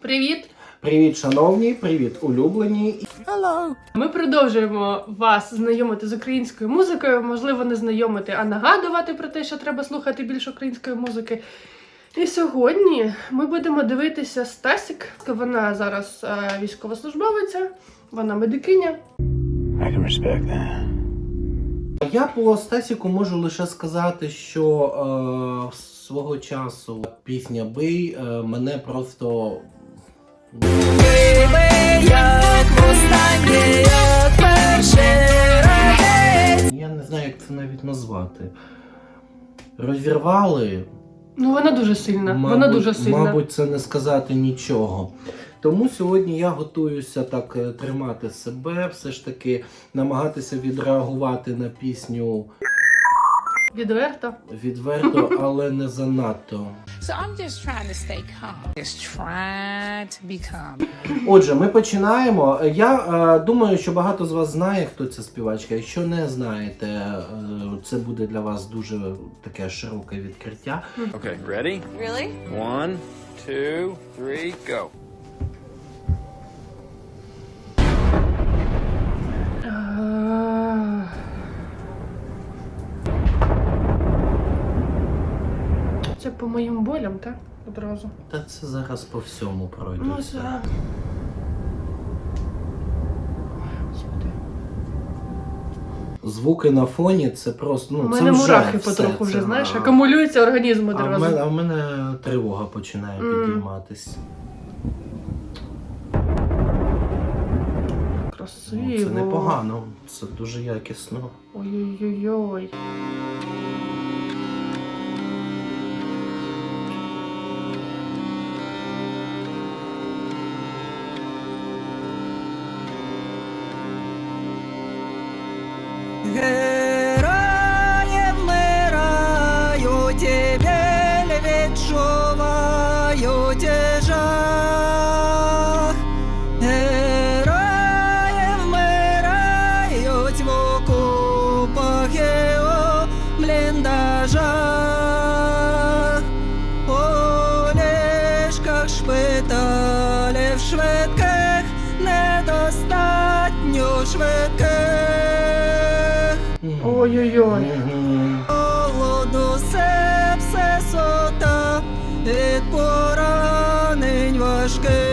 Привіт! Привіт, шановні, привіт, улюблені. Ми продовжуємо вас знайомити з українською музикою, можливо, не знайомити, а нагадувати про те, що треба слухати більше української музики. І сьогодні ми будемо дивитися Стасік. Вона зараз е, військовослужбовиця, вона медикиня. I can respect that. Я по Стасіку можу лише сказати, що е, свого часу пісня Бий е, мене просто. Я не знаю, як це навіть назвати. Розірвали. Ну вона дуже сильна. вона дуже сильна. Мабуть, це не сказати нічого. Тому сьогодні я готуюся так е, тримати себе, все ж таки намагатися відреагувати на пісню Відверто. відверто, але не занадто. So I'm just trying to stay calm. Just trying to be calm. Отже, ми починаємо. Я е, думаю, що багато з вас знає, хто ця співачка. Якщо не знаєте, е, це буде для вас дуже таке широке відкриття. Okay, ready? Really? One, two, three, go. По моїм болям, так? Одразу. Та це зараз по всьому Ну, пройдеться. за... Господи. Звуки на фоні це просто ну У це мене вже мурахи все, потроху вже, це, знаєш, акумулюється організм А в, мене, а в мене тривога починає підійматись. Красиво. Ну, це непогано, це дуже якісно. Ой-ой-ой. Відчувають. Герої вмирають в окопах і у бліндажах. У ліжках шпиталів швидких недостатньо швидких. Ой-ой-ой. Голоду сепсисота від Mieszkę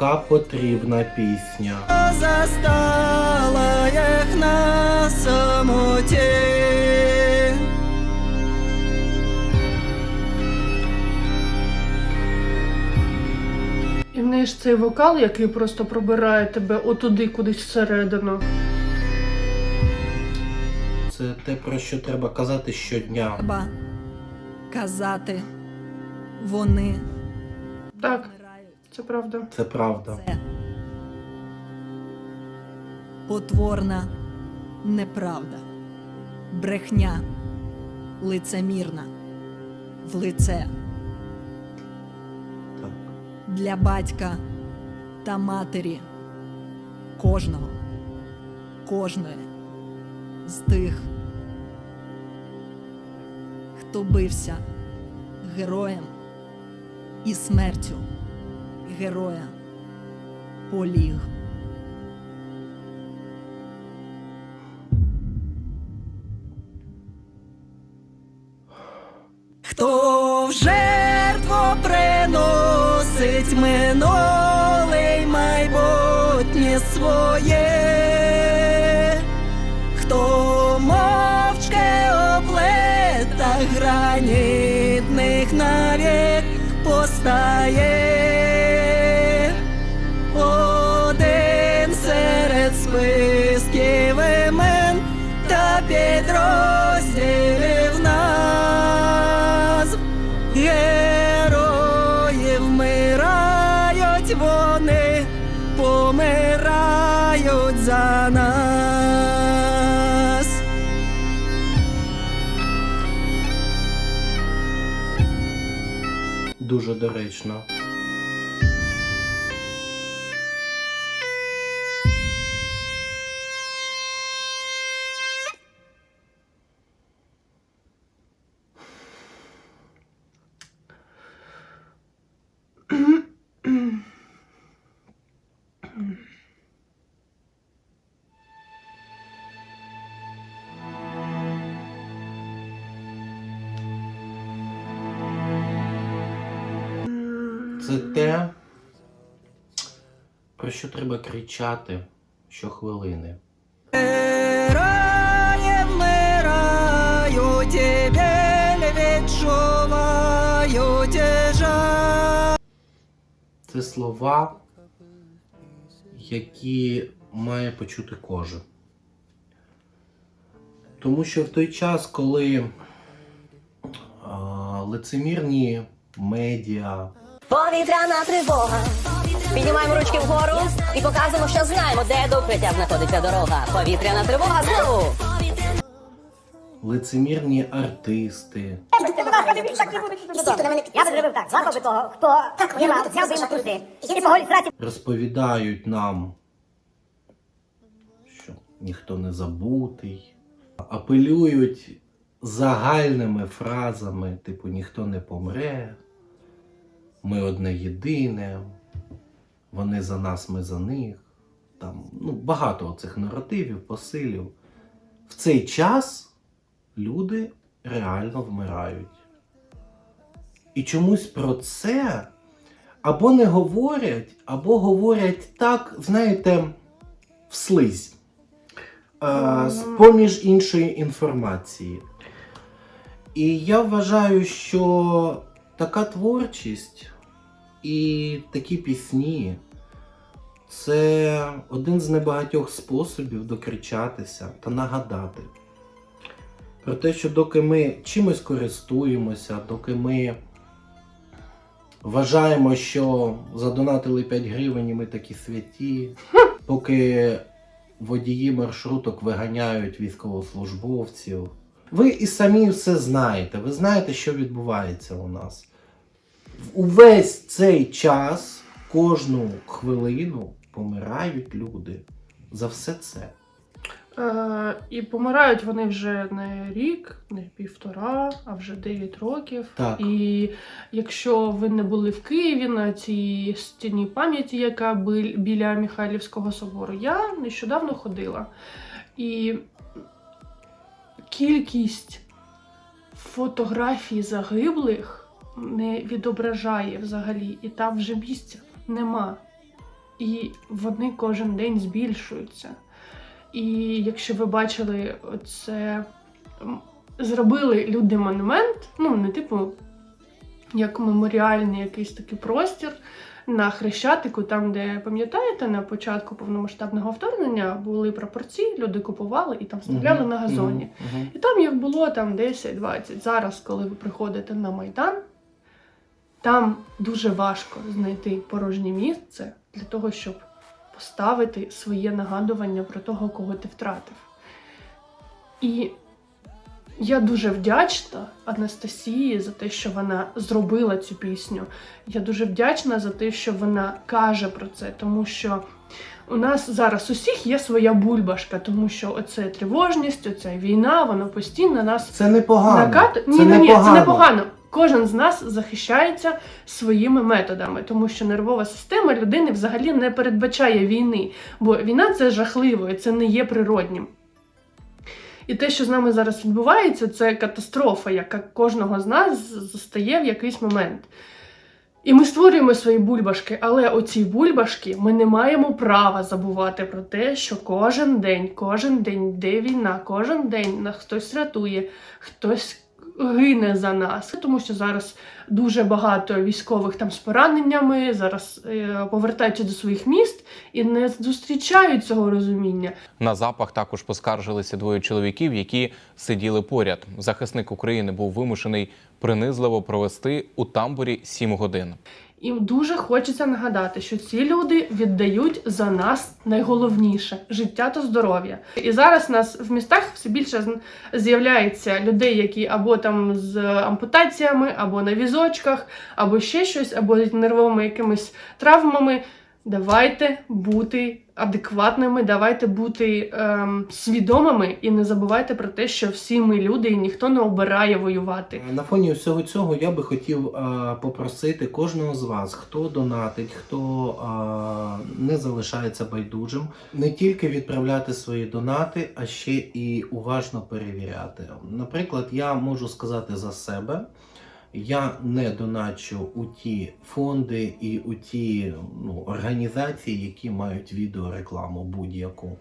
яка потрібна пісня. застала їх на самоті. І в неї ж цей вокал, який просто пробирає тебе отуди, кудись всередину. Це те, про що треба казати щодня. Треба казати, вони Так. Це правда. Це правда. Це потворна неправда, брехня, лицемірна, в лице Так. для батька та матері кожного, кожної з тих, хто бився героєм і смертю героя поліг. Хто в жертву приносить минуле й майбутнє своє, хто мовчки оплета гранітних навік постає. Дуже доречно. Це те, про що треба кричати щохвилини. Це слова, які має почути кожен. Тому що в той час, коли а, лицемірні медіа, Повітряна тривога. Піднімаємо ручки вгору і показуємо, що знаємо, де до укриття знаходиться дорога. Повітряна тривога знову. лицемірні артисти, Я би зробив так, звати би того, хто знімав, взяв би йому труси. І по голій розповідають нам, що ніхто не забутий, апелюють загальними фразами, типу ніхто не помре, ми одне єдине, вони за нас, ми за них. Там ну, багато цих наративів, посилів. В цей час люди реально вмирають. І чомусь про це або не говорять, або говорять так, знаєте, вслизь. Е, поміж іншої інформації. І я вважаю, що така творчість і такі пісні це один з небагатьох способів докричатися та нагадати про те, що доки ми чимось користуємося, доки ми вважаємо, що задонатили 5 гривень і ми такі святі, поки водії маршруток виганяють військовослужбовців. Ви і самі все знаєте. Ви знаєте, що відбувається у нас. Увесь цей час, кожну хвилину помирають люди за все це. Е, і помирають вони вже не рік, не півтора, а вже 9 років. Так. І якщо ви не були в Києві на цій стіні пам'яті, яка біля Михайлівського собору, я нещодавно ходила. І кількість фотографій загиблих не відображає взагалі, і там вже місця нема. І вони кожен день збільшуються. І якщо ви бачили, оце м, зробили люди монумент, ну не типу як меморіальний якийсь такий простір на Хрещатику, там, де пам'ятаєте, на початку повномасштабного вторгнення були прапорці, люди купували і там стріляли Мгм, на газоні. мгм, мгм. І там їх було там 10-20. Зараз, коли ви приходите на Майдан, там дуже важко знайти порожнє місце для того, щоб поставити своє нагадування про того, кого ти втратив. І я дуже вдячна Анастасії за те, що вона зробила цю пісню. Я дуже вдячна за те, що вона каже про це, тому що у нас зараз усіх є своя бульбашка, тому що оце тривожність, оця війна, воно постійно нас Це непогано. накат... Це Ні, ні, ні, це непогано. Кожен з нас захищається своїми методами, тому що нервова система людини взагалі не передбачає війни, бо війна це жахливо, і це не є природнім. І те, що з нами зараз відбувається, це катастрофа, яка кожного з нас застає в якийсь момент. І ми створюємо свої бульбашки, але оці бульбашки ми не маємо права забувати про те, що кожен день, кожен день йде війна, кожен день нас хтось рятує, хтось гине за нас. Тому що зараз дуже багато військових там з пораненнями, зараз е, повертаються до своїх міст і не зустрічають цього розуміння. На запах також поскаржилися двоє чоловіків, які сиділи поряд. Захисник України був вимушений принизливо провести у тамбурі 7 годин. І дуже хочеться нагадати, що ці люди віддають за нас найголовніше життя та здоров'я. І зараз у нас в містах все більше з'являється людей, які або там з ампутаціями, або на візочках, або ще щось, або з нервовими якимись травмами. Давайте бути адекватними, давайте бути ем, свідомими і не забувайте про те, що всі ми люди і ніхто не обирає воювати. На фоні всього цього я би хотів е, попросити кожного з вас, хто донатить, хто е, не залишається байдужим, не тільки відправляти свої донати, а ще і уважно перевіряти. Наприклад, я можу сказати за себе. Я не доначу у ті фонди і у ті ну, організації, які мають відеорекламу будь-яку.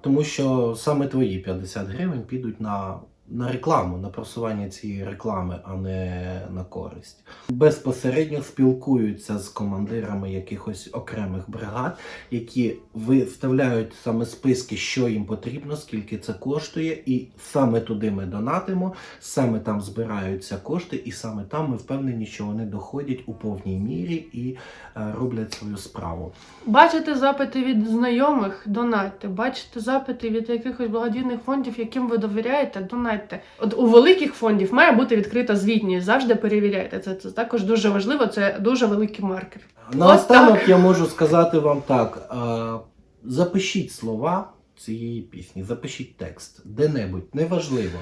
Тому що саме твої 50 гривень підуть на, на рекламу, на просування цієї реклами, а не на користь. Безпосередньо спілкуються з командирами якихось окремих бригад, які виставляють саме списки, що їм потрібно, скільки це коштує, і саме туди ми донатимо, саме там збираються кошти, і саме там ми впевнені, що вони доходять у повній мірі і е, роблять свою справу. Бачите запити від знайомих, донатьте. Бачите запити від якихось благодійних фондів, яким ви довіряєте, донатьте. От у великих фондів має бути відкрита звітність. Завжди перевіряйте. Це, це також дуже важливо. Це дуже великий маркер. Наостанок так. я можу сказати вам так: запишіть слова цієї пісні, запишіть текст де-небудь, неважливо.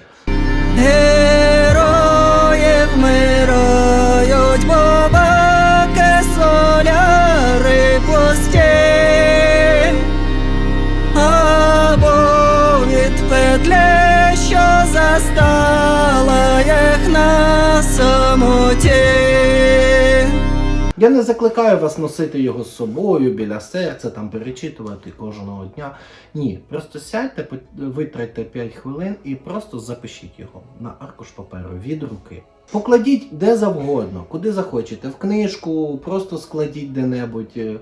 Героїв мирають бабаки, соляри пусті, або від петлі, самоті. Я не закликаю вас носити його з собою біля серця, там перечитувати кожного дня. Ні, просто сядьте, витратьте 5 хвилин і просто запишіть його на аркуш паперу від руки. Покладіть де завгодно, куди захочете, в книжку, просто складіть де-небудь. е,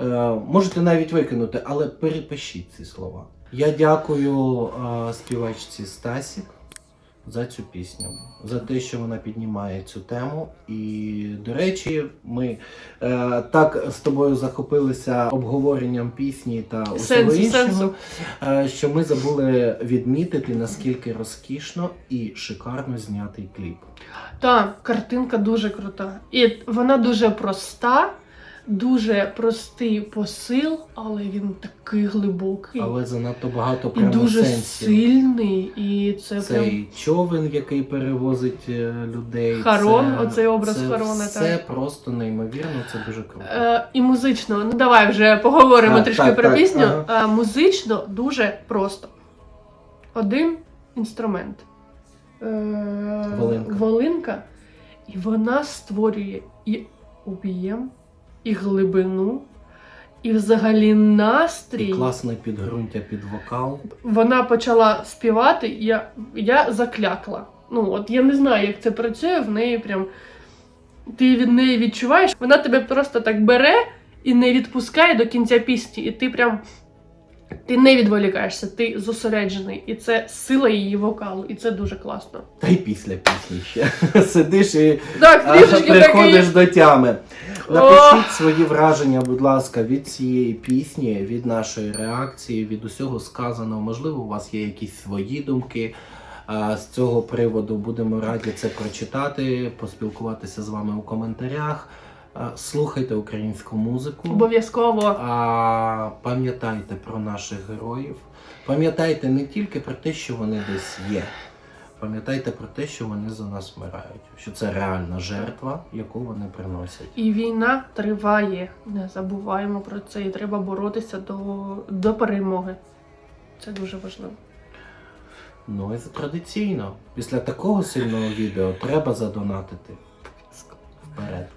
е, Можете навіть викинути, але перепишіть ці слова. Я дякую е, співачці Стасік за цю пісню, за те, що вона піднімає цю тему. І, до речі, ми е, так з тобою захопилися обговоренням пісні та усього іншого, е, що ми забули відмітити, наскільки розкішно і шикарно знятий кліп. Так, картинка дуже крута. І вона дуже проста, дуже простий посил, але він такий глибокий Але занадто багато і дуже сильний. І це прям Цей човен, який перевозить е, людей. Харон, це, оцей образ це Харона, Це так. просто неймовірно, це дуже круто. Е, і музично, ну давай вже поговоримо А, трішки так, про так, пісню. ага. Е, музично дуже просто. Один інструмент. Е, Волинка. волинка, і вона створює і об'єм, і глибину, і взагалі настрій. І класне підґрунтя під вокал. Вона почала співати, і я, я заклякла. Ну, от я не знаю, як це працює, в неї прям. Ти від неї відчуваєш, вона тебе просто так бере і не відпускає до кінця пісні. І ти прям. Ти не відволікаєшся, ти зосереджений. І це сила її вокалу, і це дуже класно. Та й після пісні ще сидиш і Так, а, приходиш такий. до тями. Напишіть свої враження, будь ласка, від цієї пісні, від нашої реакції, від усього сказаного. Можливо, у вас є якісь свої думки. З цього приводу будемо раді це прочитати, поспілкуватися з вами у коментарях. Слухайте українську музику. Обов'язково. А пам'ятайте про наших героїв. Пам'ятайте не тільки про те, що вони десь є. Пам'ятайте про те, що вони за нас вмирають, що це реальна жертва, яку вони приносять. І війна триває. Не забуваємо про це. І треба боротися до, до перемоги. Це дуже важливо. Ну і традиційно, після такого сильного відео треба задонатити. Вперед.